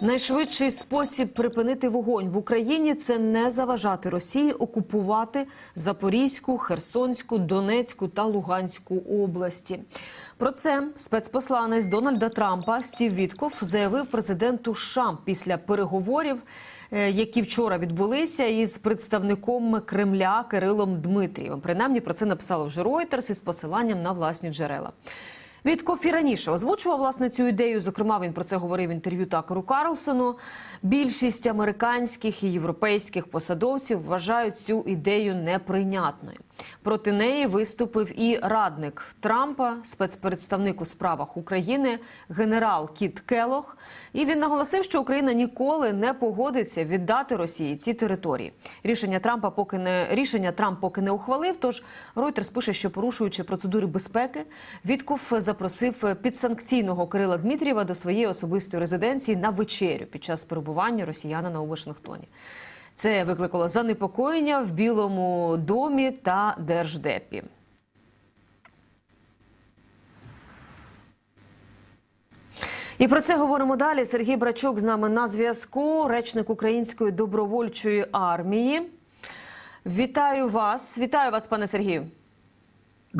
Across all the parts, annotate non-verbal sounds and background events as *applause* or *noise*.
Найшвидший спосіб припинити вогонь в Україні це не заважати Росії окупувати Запорізьку, Херсонську, Донецьку та Луганську області. Про це спецпосланець Дональда Трампа Стів Вітков заявив президенту США після переговорів, е, які вчора відбулися із представником Кремля Кирилом Дмитрієвим. Принаймні про це написало вже Reuters із посиланням на власні джерела. Вітков і раніше озвучував власне цю ідею. Зокрема, він про це говорив в інтерв'ю Такеру Карлсону. Більшість американських і європейських посадовців вважають цю ідею неприйнятною. Проти неї виступив і радник Трампа, спецпредставник у справах України, генерал Кіт Келох. І він наголосив, що Україна ніколи не погодиться віддати Росії ці території. Рішення Трампа поки не рішення Трамп поки не ухвалив. Тож Reuters пише, що порушуючи процедури безпеки, Вітков запросив підсанкційного Кирила Дмитрієва до своєї особистої резиденції на вечерю під час перебування росіянина у Вашингтоні. Це викликало занепокоєння в Білому домі та Держдепі. І про це говоримо далі. Сергій Брачук з нами на зв'язку, речник Української добровольчої армії. Вітаю вас! Вітаю вас, пане Сергію.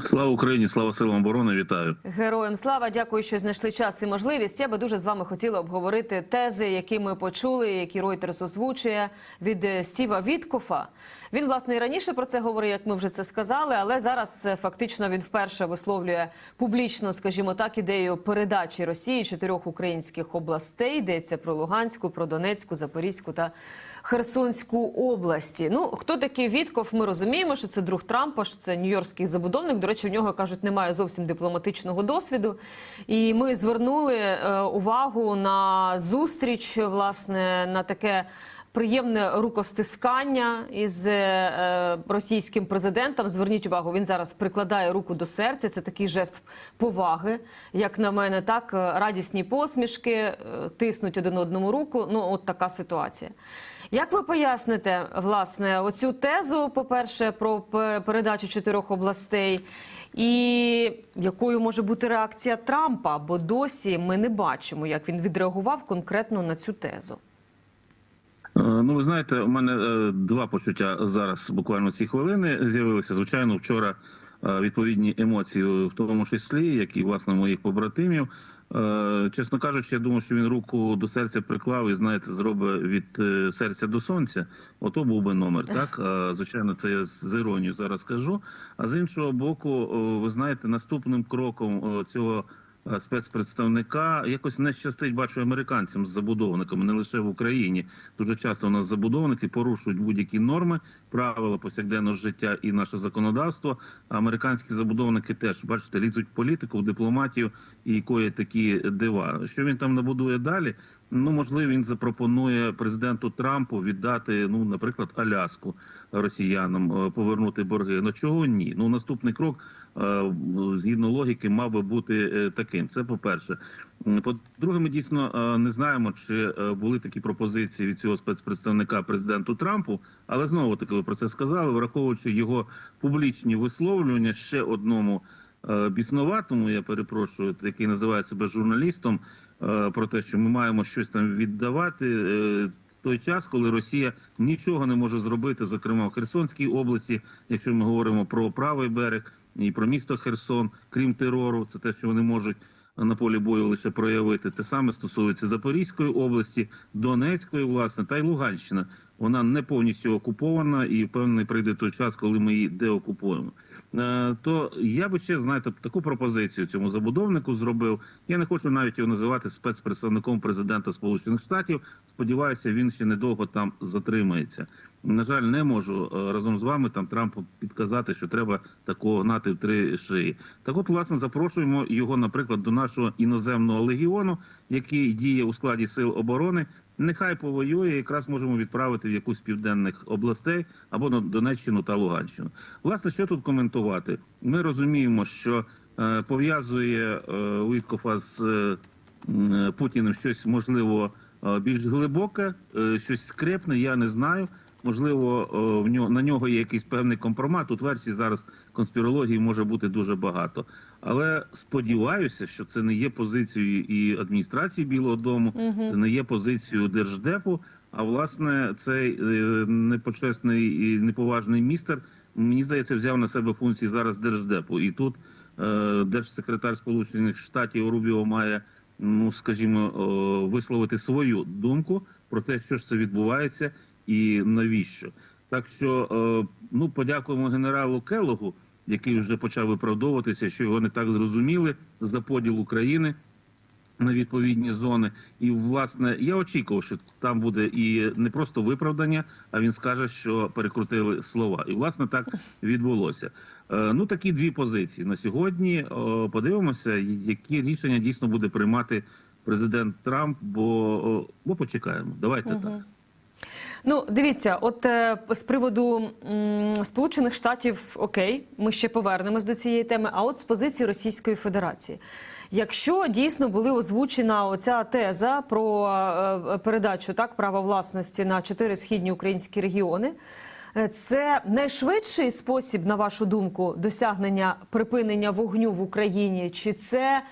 Слава Україні, слава силам оборони. Вітаю. Героям слава, дякую, що знайшли час і можливість. Я би дуже з вами хотіла обговорити тези, які ми почули, які Reuters озвучує від е, Стіва Віткофа. Він власне і раніше про це говорив, як ми вже це сказали, але зараз е, фактично він вперше висловлює публічно, скажімо так, ідею передачі Росії чотирьох українських областей. Йдеться про Луганську, про Донецьку, Запорізьку та Херсонську області. Ну хто такий Вітков? Ми розуміємо, що це друг Трампа, що це нью-йоркський забудовник. До речі, в нього кажуть, немає зовсім дипломатичного досвіду. І ми звернули е, увагу на зустріч, власне, на таке. Приємне рукостискання із е, російським президентом. Зверніть увагу, він зараз прикладає руку до серця. Це такий жест поваги, як на мене, так радісні посмішки, е, тиснуть один одному руку. Ну, от така ситуація. Як ви поясните власне оцю тезу? По перше, про передачу чотирьох областей, і якою може бути реакція Трампа? Бо досі ми не бачимо, як він відреагував конкретно на цю тезу. Е, Ну, ви знаєте, у мене е, два почуття зараз, буквально ці хвилини, з'явилися. Звичайно, вчора е, відповідні емоції, в тому числі, як і власне моїх побратимів. Е, Чесно кажучи, я думаю, що він руку до серця приклав і знаєте, зробить від е, серця до сонця. Ото був би номер. *laughs* Так звичайно, це я з іронією зараз кажу. А з іншого боку, ви знаєте, наступним кроком цього спецпредставника якось не щастить, бачу американцям з забудовниками, не лише в Україні. Дуже часто у нас забудовники порушують будь-які норми, правила повсякденного життя і наше законодавство. А американські забудовники теж бачите, лізуть в політику, в дипломатію і коять такі дива. Що він там набудує далі? Ну можливо, він запропонує президенту Трампу віддати, ну, наприклад, Аляску росіянам, е, повернути борги. Ну чого ні? Ну наступний крок, е, згідно логіки, мав би бути е, таким. Це по перше. По-друге, ми дійсно не знаємо, чи були такі пропозиції від цього спецпредставника президенту Трампу, але знову таки ви про це сказали, враховуючи його публічні висловлювання ще одному біснуватому, я перепрошую, який називає себе журналістом, е, про те, що ми маємо щось там віддавати. е, той час, коли Росія нічого не може зробити, зокрема в Херсонській області, якщо ми говоримо про правий берег і про місто Херсон, крім терору, це те, що вони можуть на полі бою лише проявити. Те саме стосується Запорізької області, Донецької, власне, та й Луганщина. Вона не повністю окупована, і певний прийде той час, коли ми її деокупуємо. Е, То я би ще знаєте таку пропозицію цьому забудовнику зробив. Я не хочу навіть його називати спецпредставником президента Сполучених Штатів. Сподіваюся, він ще недовго там затримається. На жаль, не можу е, разом з вами там Трампу підказати, що треба такого гнати в три шиї. Так, от, власне, запрошуємо його, наприклад, до нашого іноземного легіону, який діє у складі сил оборони. Нехай повоює, якраз можемо відправити в якусь південних областей або на Донеччину та Луганщину. Власне, що тут коментувати? Ми розуміємо, що е, пов'язує е, Уіткофа з е, е, Путіним щось можливо е, більш глибоке, е, щось скрепне. Я не знаю. Можливо, е, в нього на нього є якийсь певний компромат. Тут версій зараз конспірології може бути дуже багато. Але сподіваюся, що це не є позицією і адміністрації Білого Дому, це не є позицією держдепу. А власне цей е, непочесний і неповажний містер мені здається взяв на себе функції зараз держдепу. І тут е, держсекретар Сполучених Штатів Рубіо має, ну скажімо, о, висловити свою думку про те, що ж це відбувається і навіщо. Так що е, ну подякуємо генералу Келогу, який вже почав виправдовуватися, що його не так зрозуміли за поділ України на відповідні зони. І власне я очікував, що там буде і не просто виправдання, а він скаже, що перекрутили слова. І власне так відбулося. Е, Ну такі дві позиції на сьогодні. Подивимося, які рішення дійсно буде приймати президент Трамп. Бо, бо почекаємо. Давайте так. Ну, дивіться, от е, з приводу м, Сполучених Штатів, окей, ми ще повернемось до цієї теми. А от з позиції Російської Федерації, якщо дійсно були озвучена оця теза про е, передачу так права власності на чотири східні українські регіони. е, Це найшвидший спосіб, на вашу думку, досягнення припинення вогню в Україні? Чи це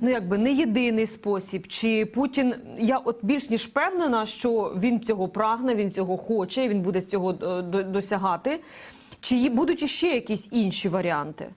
ну якби не єдиний спосіб? Чи Путін я от більш ніж впевнена, що він цього прагне, він цього хоче, він буде з цього е, до- досягати? Чи будуть іще якісь інші варіанти?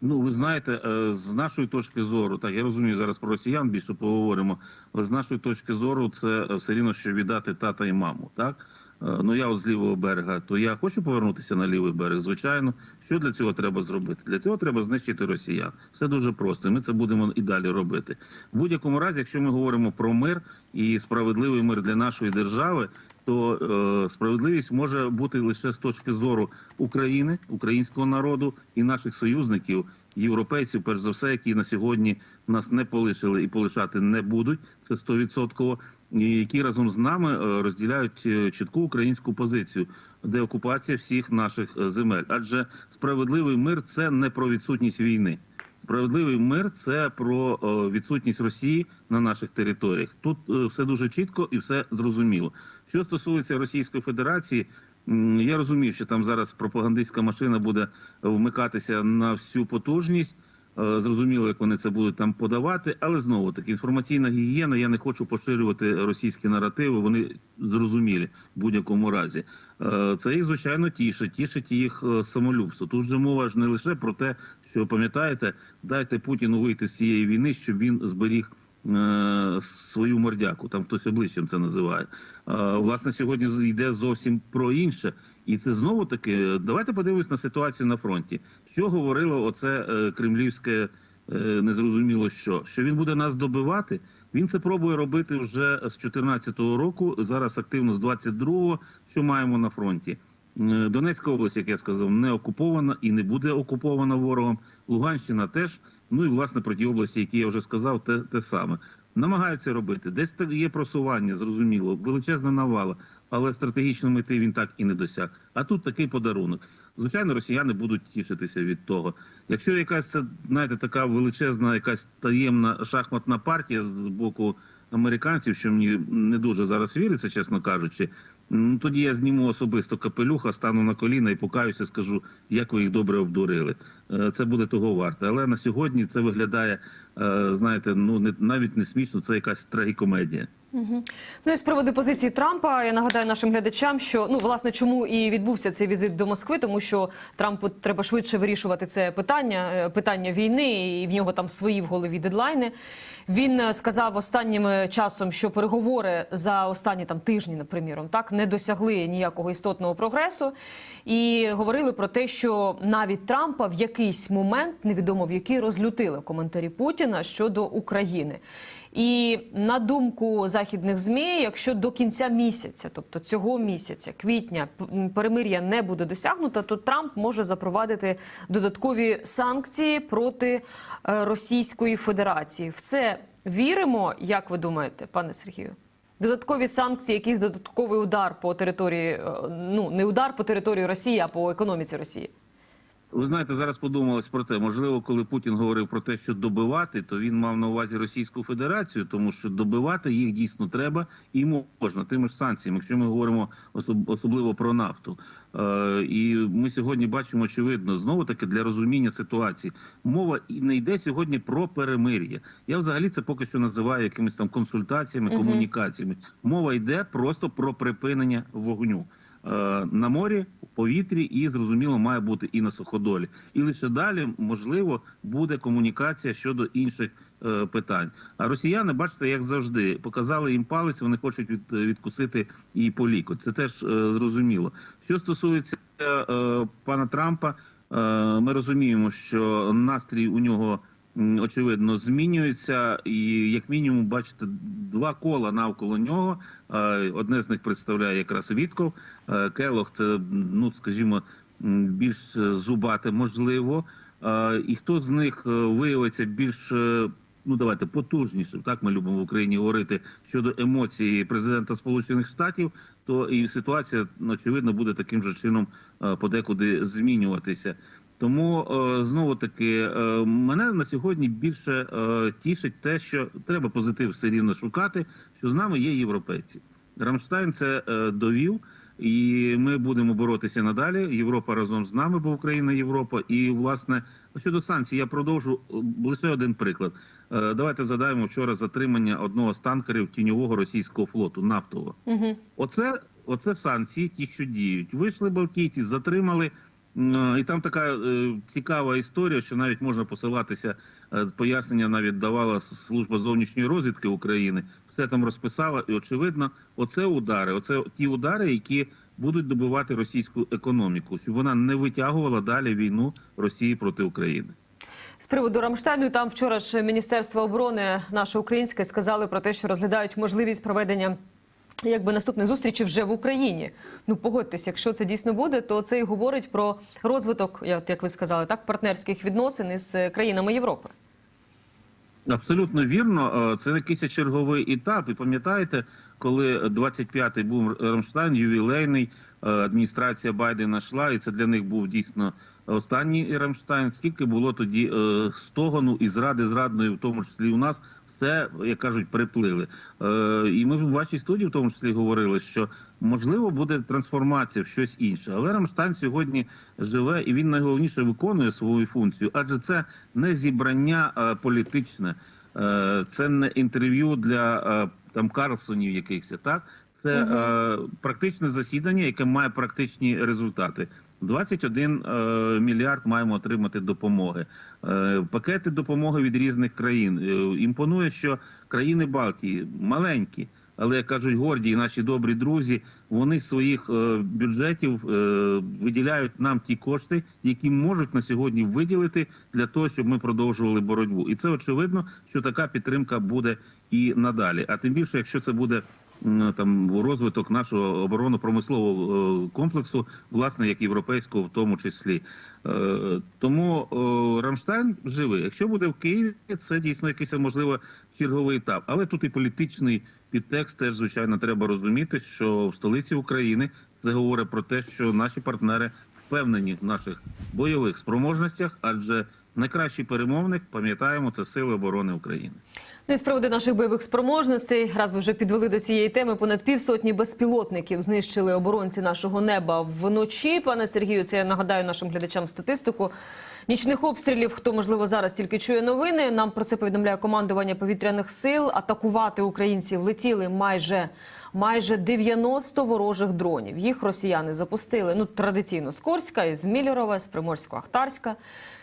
Ну, ви знаєте, е, з нашої точки зору, так я розумію, зараз про росіян більше поговоримо, але з нашої точки зору, це е, все рівно, що віддати тата і маму. Так ну я з лівого берега, то я хочу повернутися на лівий берег. Звичайно, що для цього треба зробити? Для цього треба знищити росіян. Все дуже просто. Ми це будемо і далі робити. В будь-якому разі, якщо ми говоримо про мир і справедливий мир для нашої держави, то е, справедливість може бути лише з точки зору України, українського народу і наших союзників, європейців, перш за все, які на сьогодні нас не полишили і полишати не будуть. Це стовідсотково. Які разом з нами е, розділяють е, чітку українську позицію, деокупація всіх наших е, земель. Адже справедливий мир це не про відсутність війни. Справедливий мир це про відсутність Росії на наших територіях. Тут все дуже чітко і все зрозуміло. Що стосується Російської Федерації, я розумію, що там зараз пропагандистська машина буде вмикатися на всю потужність. Е, Зрозуміло, як вони це будуть там подавати, але знову таки інформаційна гігієна. Я не хочу поширювати російські наративи. Вони зрозумілі в будь-якому разі. Е, Це їх звичайно тішить, тішить їх е, самолюбство. Тут же мова ж не лише про те, що пам'ятаєте, дайте Путіну вийти з цієї війни, щоб він зберіг. Свою мордяку, там хтось обличчям це називає. Власне, сьогодні йде зовсім про інше, і це знову таки. Давайте подивимось на ситуацію на фронті. Що говорило оце е, кремлівське е, незрозуміло що? Що він буде нас добивати? Він це пробує робити вже з 2014 року. Зараз активно з 22-го, що маємо на фронті. Е, Донецька область, як я сказав, не окупована і не буде окупована ворогом. Луганщина теж. Ну і власне про ті області, які я вже сказав, те, те саме. Намагаються робити. Десь є просування, зрозуміло, величезна навала, але стратегічної мети він так і не досяг. А тут такий подарунок. Звичайно, росіяни будуть тішитися від того. Якщо якась це знаєте, така величезна, якась таємна шахматна партія з боку американців, що мені не дуже зараз віриться, чесно кажучи. Ну тоді я зніму особисто капелюха, стану на коліна і покаюся, скажу, як ви їх добре обдурили. Е, Це буде того варте. Але на сьогодні це виглядає, знаєте, ну не навіть не смішно, це якась трагікомедія. Ну і з приводу позиції Трампа я нагадаю нашим глядачам, що ну власне чому і відбувся цей візит до Москви, тому що Трампу треба швидше вирішувати це питання, е, питання війни, і в нього там свої в голові дедлайни. Він е, сказав останнім е, часом, що переговори за останні там тижні, наприклад, так не досягли ніякого істотного прогресу, і говорили про те, що навіть Трампа в якийсь момент невідомо в який розлютили коментарі Путіна щодо України. І на думку західних змі, якщо до кінця місяця, тобто цього місяця, квітня, перемир'я не буде досягнуто, то Трамп може запровадити додаткові санкції проти е, Російської Федерації. В це віримо, як ви думаєте, пане Сергію? Додаткові санкції, якийсь додатковий удар по території, е, ну не удар по території Росії, а по економіці Росії. Ви знаєте, зараз подумалось про те, можливо, коли Путін говорив про те, що добивати, то він мав на увазі Російську Федерацію, тому що добивати їх дійсно треба і можна тими ж санкціями, якщо ми говоримо особ- особливо про нафту. Е, і ми сьогодні бачимо очевидно знову таки для розуміння ситуації. Мова не йде сьогодні про перемир'я. Я взагалі це поки що називаю якимись там консультаціями, комунікаціями. Мова йде просто про припинення вогню. Е, на морі, в повітрі і зрозуміло має бути і на суходолі. І лише далі можливо буде комунікація щодо інших е, питань. А росіяни, бачите, як завжди, показали їм палець. Вони хочуть від, відкусити і по ліку. Це теж е, зрозуміло. Що стосується пана Трампа, ми розуміємо, що настрій у нього. Очевидно, змінюється, і як мінімум, бачите, два кола навколо нього. Е, Одне з них представляє якраз Вітков. Е, Келох це, ну скажімо, більш е, зубате, можливо. І хто з них виявиться більш ну давайте потужнішим, так ми любимо в Україні говорити щодо емоцій президента Сполучених Штатів, то і ситуація очевидно буде таким же чином подекуди змінюватися. Тому е, знову таки е, мене на сьогодні більше е, тішить те, що треба позитив все рівно шукати, що з нами є європейці. Рамштайн це довів, і ми будемо боротися надалі. Європа разом з нами, бо Україна Європа. І власне щодо санкцій, я продовжу лише один приклад. Давайте згадаємо вчора затримання одного з танкерів тіньового російського флоту нафтового. Угу. Оце, оце санкції, ті, що діють. Вийшли балтійці, затримали. М, І там така е, цікава історія, що навіть можна посилатися. е, Пояснення навіть давала служба зовнішньої розвідки України. Все там розписала, і очевидно, оце удари, оце ті удари, які будуть добивати російську економіку, щоб вона не витягувала далі війну Росії проти України. З приводу Рамштайну там вчора ж Міністерство оборони наше українське сказали про те, що розглядають можливість проведення. Якби наступної зустрічі вже в Україні. Ну погодьтесь, якщо це дійсно буде, то це і говорить про розвиток, як ви сказали, так партнерських відносин із е, країнами Європи. Абсолютно вірно. Е, Це якийсь черговий етап. І пам'ятаєте, коли 25-й був Рамштайн, ювілейний е, адміністрація Байдена йшла, і це для них був дійсно останній Рамштайн. Скільки було тоді стогону і зради зрадної, в тому числі у нас. Все, як кажуть, приплили. Е, і ми в вашій студії в тому числі говорили, що можливо буде трансформація в щось інше. Але Рамштайн сьогодні живе і він найголовніше виконує свою функцію, адже це не зібрання е, політичне, е, це не інтерв'ю для е, там Карлсонів якихось, так це е, практичне засідання, яке має практичні результати. 21 е, мільярд маємо отримати допомоги. Е, пакети допомоги від різних країн. Е, імпонує, що країни Балтії маленькі, але як кажуть горді, і наші добрі друзі, вони своїх бюджетів виділяють нам ті кошти, які можуть на сьогодні виділити для того, щоб ми продовжували боротьбу. І це очевидно, що така підтримка буде і надалі. А тим більше, якщо це буде там розвиток нашого оборонно-промислового е, комплексу, власне, як європейського, в тому числі. Е, Тому е, Рамштайн живий. Якщо буде в Києві, це дійсно якийсь можливо черговий етап. Але тут і політичний підтекст теж звичайно треба розуміти, що в столиці України це говорить про те, що наші партнери впевнені в наших бойових спроможностях, адже найкращий перемовник, пам'ятаємо, це сили оборони України. Ну і з приводу наших бойових спроможностей, раз ви вже підвели до цієї теми, понад півсотні безпілотників знищили оборонці нашого неба вночі. Пане Сергію, це я нагадаю нашим глядачам статистику. Нічних обстрілів, хто можливо зараз тільки чує новини. Нам про це повідомляє командування повітряних сил. Атакувати українців летіли майже майже 90 ворожих дронів. Їх росіяни запустили ну традиційно з Корська, із Міллерова, з Приморсько-Ахтарська.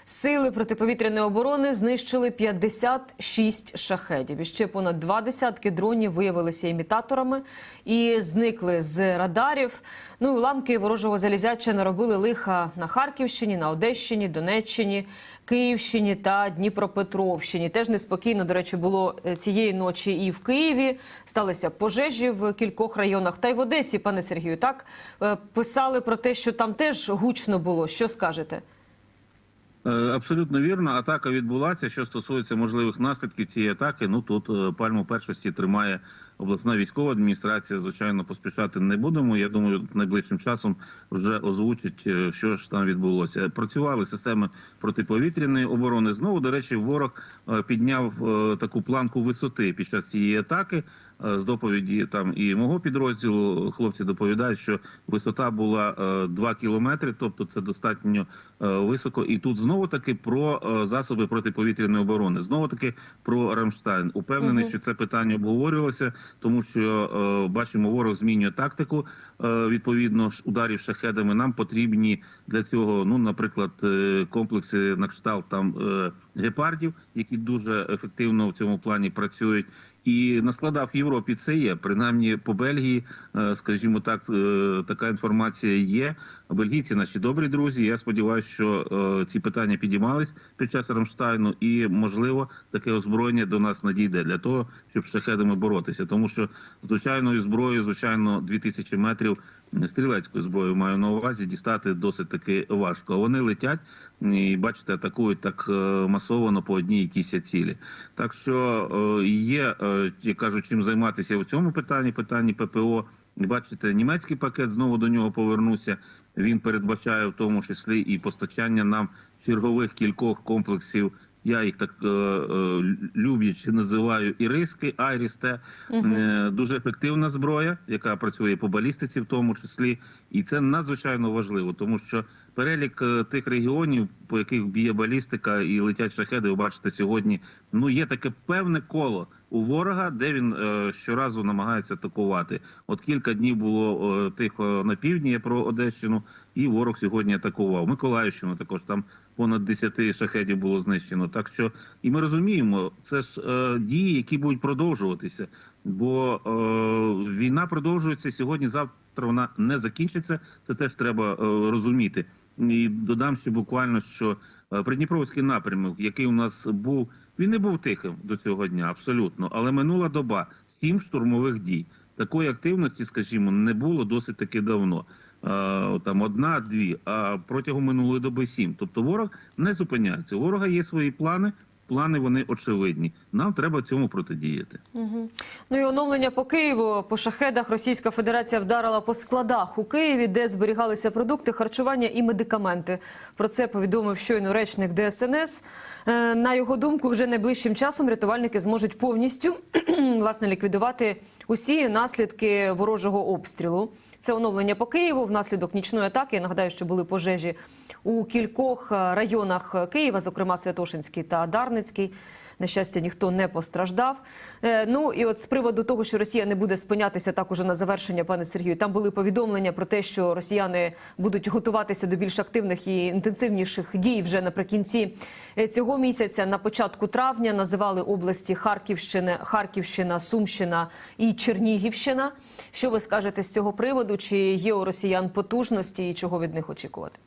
Сили протиповітряної оборони знищили 56 шахедів. І ще понад два десятки дронів виявилися імітаторами і зникли з радарів. Ну і уламки ворожого залізяча наробили лиха на Харківщині, на Одещині, Донеччині, Київщині та Дніпропетровщині. Теж неспокійно, до речі, було е, цієї ночі і в Києві. Сталися пожежі в кількох районах. Та й в Одесі, пане Сергію, так Е, писали про те, що там теж гучно було. Що скажете? Е, Абсолютно вірно. Атака відбулася. Що стосується можливих наслідків цієї атаки, ну тут е, пальму першості тримає обласна військова адміністрація. Звичайно, поспішати не будемо. Я думаю, найближчим часом вже озвучить, е, що ж там відбулося. Працювали системи протиповітряної оборони. Знову до речі, ворог е, підняв е, таку планку висоти під час цієї атаки. З доповіді там і мого підрозділу хлопці доповідають, що висота була е, 2 кілометри, тобто це достатньо високо. І тут знову таки про засоби протиповітряної оборони. Знову таки про Рамштайн. Упевнений, Мгм. що це питання обговорювалося, тому що е, бачимо, ворог змінює тактику. е, Відповідно, ударів шахедами. Нам потрібні для цього, ну, наприклад, е, комплекси на кшталт там гепардів, які дуже ефективно в цьому плані працюють. І на складах Європі це є. Принаймні по Бельгії, е, скажімо так, е, така інформація є. Бельгійці наші добрі друзі. Я сподіваюся, що е, ці питання підіймались під час Рамштайну, і можливо таке озброєння до нас надійде для того, щоб шахедами боротися. Тому що звичайною зброєю, звичайно, 2000 метрів стрілецькою зброєю маю на увазі дістати досить таки важко. Вони летять і бачите, атакують так е, масово по одній якійсь цілі. Так що е, є, е, як кажуть, чим займатися в цьому питанні, питанні ППО. Бачите, німецький пакет знову до нього повернуся. Він передбачає в тому числі і постачання нам чергових кількох комплексів. Я їх так е, е, люблячи називаю іриски, айрісте. Е, дуже ефективна зброя, яка працює по балістиці, в тому числі, і це надзвичайно важливо, тому що перелік е, тих регіонів, по яких б'є балістика і летять шахеди, ви бачите сьогодні. Ну є таке певне коло у ворога, де він е, щоразу намагається атакувати. От кілька днів було е, тихо на півдні я про Одещину, і ворог сьогодні атакував. Миколаївщину також там понад 10 шахедів було знищено. Так що і ми розуміємо, це ж е, дії, які будуть продовжуватися, бо е, війна продовжується сьогодні. Завтра вона не закінчиться. Це теж треба е, розуміти. І додам ще буквально, що е, Придніпровський напрямок, який у нас був, він не був тихим до цього дня, абсолютно. Але минула доба сім штурмових дій. Такої активності, скажімо, не було досить таки давно. Е, Там одна-дві, а протягом минулої доби сім. Тобто ворог не зупиняється. У ворога є свої плани. Плани вони очевидні. Нам треба цьому протидіяти. Мгм. Ну і оновлення по Києву. По шахедах Російська Федерація вдарила по складах у Києві, де зберігалися продукти, харчування і медикаменти. Про це повідомив щойно речник ДСНС. Е, На його думку, вже найближчим часом рятувальники зможуть повністю *clears throat* власне ліквідувати усі наслідки ворожого обстрілу. Це оновлення по Києву внаслідок нічної атаки. Я нагадаю, що були пожежі у кількох е, районах Києва, зокрема Святошинський та Дарницький. На щастя, ніхто не постраждав. Е, Ну і от з приводу того, що Росія не буде спинятися так уже на завершення, пане Сергію, там були повідомлення про те, що росіяни будуть готуватися до більш активних і інтенсивніших дій вже наприкінці е, цього місяця. На початку травня називали області Харківщини, Харківщина, Сумщина і Чернігівщина. Що ви скажете з цього приводу? Чи є у росіян потужності і чого від них очікувати?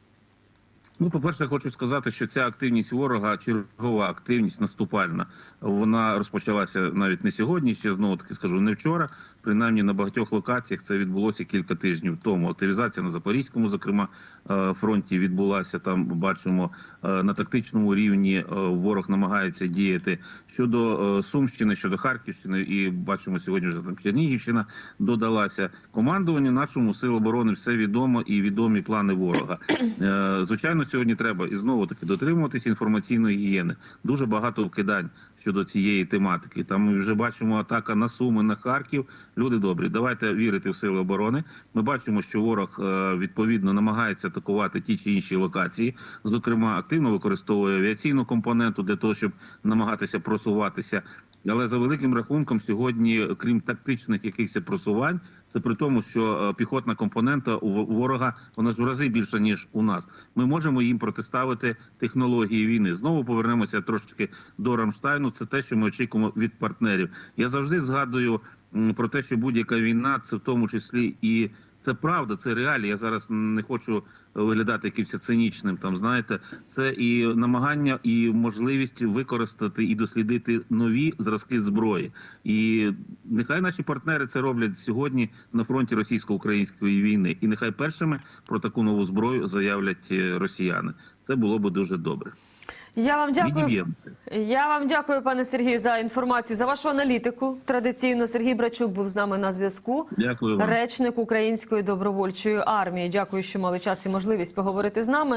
Ну, по-перше, хочу сказати, що ця активність ворога, чергова активність наступальна, вона розпочалася навіть не сьогодні, ще знову таки скажу, не вчора. Принаймні на багатьох локаціях це відбулося кілька тижнів тому. Активізація на запорізькому, зокрема, е, фронті відбулася. Там бачимо е, на тактичному рівні е, ворог намагається діяти щодо е, Сумщини, щодо Харківщини, і бачимо сьогодні вже там Чернігівщина додалася. Командуванню нашому сил оборони все відомо і відомі плани ворога. Е, Звичайно, сьогодні треба і знову таки дотримуватися інформаційної гігієни. Дуже багато вкидань щодо цієї тематики. Там ми вже бачимо атака на Суми, на Харків. Люди добрі, давайте вірити в сили оборони. Ми бачимо, що ворог е, відповідно намагається атакувати ті чи інші локації. Зокрема, активно використовує авіаційну компоненту для того, щоб намагатися просуватися. Але за великим рахунком, сьогодні, крім тактичних якихось просувань, це при тому, що е, піхотна компонента у ворога вона ж в рази більша ніж у нас. Ми можемо їм протиставити технології війни. Знову повернемося трошечки до Рамштайну. Це те, що ми очікуємо від партнерів. Я завжди згадую про те, що будь-яка війна це в тому числі і Це правда, це реалія. Я зараз не хочу виглядати якимось цинічним. Там знаєте, це і намагання, і можливість використати і дослідити нові зразки зброї. І нехай наші партнери це роблять сьогодні на фронті російсько-української війни. І нехай першими про таку нову зброю заявлять е, росіяни. Це було би дуже добре. Я вам дякую. Я вам дякую, пане Сергію, за інформацію, за вашу аналітику. Традиційно Сергій Брачук був з нами на зв'язку. Дякую вам. Речник Української добровольчої армії. Дякую, що мали час і можливість поговорити з нами.